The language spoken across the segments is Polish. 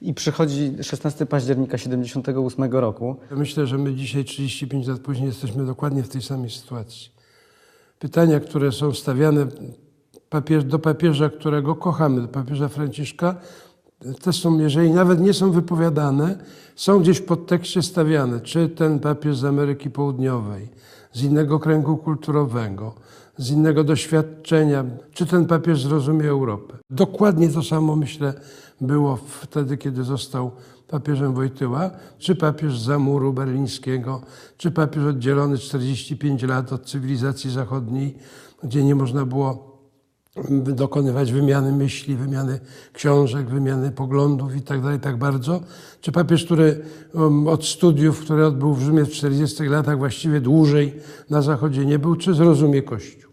I przychodzi 16 października 78 roku. Myślę, że my dzisiaj, 35 lat później, jesteśmy dokładnie w tej samej sytuacji. Pytania, które są stawiane papież, do papieża, którego kochamy, do papieża Franciszka, te są, jeżeli nawet nie są wypowiadane, są gdzieś w podtekście stawiane. Czy ten papież z Ameryki Południowej, z innego kręgu kulturowego, z innego doświadczenia, czy ten papież zrozumie Europę. Dokładnie to samo, myślę, było wtedy, kiedy został papieżem Wojtyła, czy papież za muru berlińskiego, czy papież oddzielony 45 lat od cywilizacji zachodniej, gdzie nie można było dokonywać wymiany myśli, wymiany książek, wymiany poglądów i tak dalej, tak bardzo. Czy papież, który um, od studiów, które odbył w Rzymie w 40 latach, właściwie dłużej na Zachodzie nie był, czy zrozumie Kościół?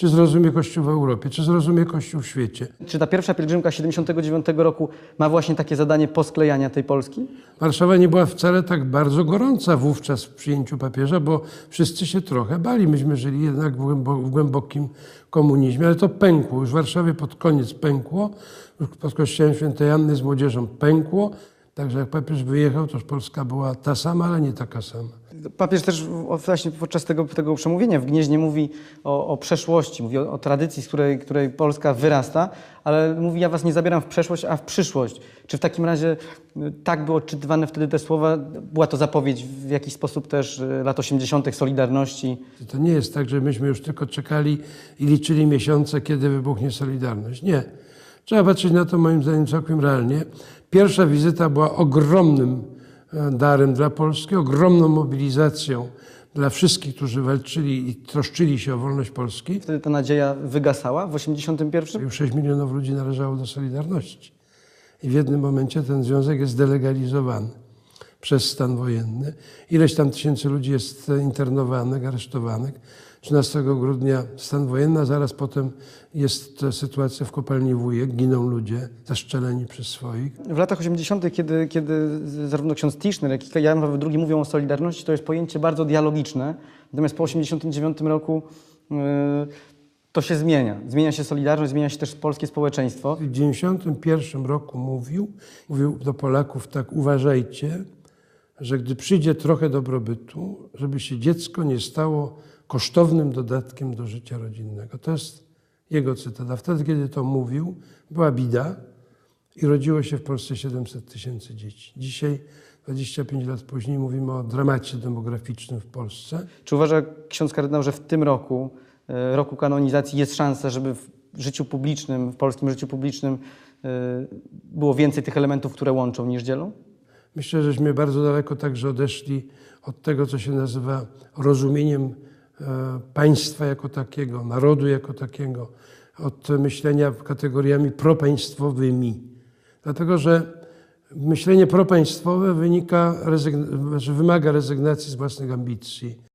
Czy zrozumie Kościół w Europie? Czy zrozumie Kościół w świecie? Czy ta pierwsza pielgrzymka 79 roku ma właśnie takie zadanie posklejania tej Polski? Warszawa nie była wcale tak bardzo gorąca wówczas w przyjęciu papieża, bo wszyscy się trochę bali. Myśmy żyli jednak w, głębo, w głębokim komunizmie, ale to pękło. Już w Warszawie pod koniec pękło, już pod kościołem świętej Anny z młodzieżą pękło. Także jak papież wyjechał, to już Polska była ta sama, ale nie taka sama. Papież też właśnie podczas tego, tego przemówienia w Gnieźnie mówi o, o przeszłości, mówi o, o tradycji, z której, której Polska wyrasta, ale mówi, ja was nie zabieram w przeszłość, a w przyszłość. Czy w takim razie y, tak było odczytywane wtedy te słowa? Była to zapowiedź w jakiś sposób też y, lat 80. Solidarności? To nie jest tak, że myśmy już tylko czekali i liczyli miesiące, kiedy wybuchnie Solidarność. Nie. Trzeba patrzeć na to moim zdaniem całkiem realnie. Pierwsza wizyta była ogromnym darem dla Polski, ogromną mobilizacją dla wszystkich, którzy walczyli i troszczyli się o wolność Polski. Wtedy ta nadzieja wygasała w 81. Już 6 milionów ludzi należało do Solidarności. I w jednym momencie ten związek jest delegalizowany przez stan wojenny. Ileś tam tysięcy ludzi jest internowanych, aresztowanych. 13 grudnia stan wojenny, a zaraz potem jest sytuacja w kopalni Wujek. Giną ludzie zastrzeleni przez swoich. W latach 80., kiedy, kiedy zarówno ksiądz Tischner, jak i Jan Paweł II mówią o Solidarności, to jest pojęcie bardzo dialogiczne. Natomiast po 89 roku yy, to się zmienia. Zmienia się Solidarność, zmienia się też polskie społeczeństwo. W 91 roku mówił, mówił do Polaków tak, uważajcie, że gdy przyjdzie trochę dobrobytu, żeby się dziecko nie stało kosztownym dodatkiem do życia rodzinnego. To jest jego cytat. A wtedy, kiedy to mówił, była bida i rodziło się w Polsce 700 tysięcy dzieci. Dzisiaj, 25 lat później, mówimy o dramacie demograficznym w Polsce. Czy uważa ksiądz kardynał, że w tym roku, yy, roku kanonizacji, jest szansa, żeby w życiu publicznym, w polskim życiu publicznym yy, było więcej tych elementów, które łączą niż dzielą? Myślę, żeśmy bardzo daleko także odeszli od tego, co się nazywa rozumieniem e, państwa jako takiego, narodu jako takiego, od myślenia kategoriami propaństwowymi. Dlatego, że myślenie propaństwowe wynika, znaczy wymaga rezygnacji z własnych ambicji,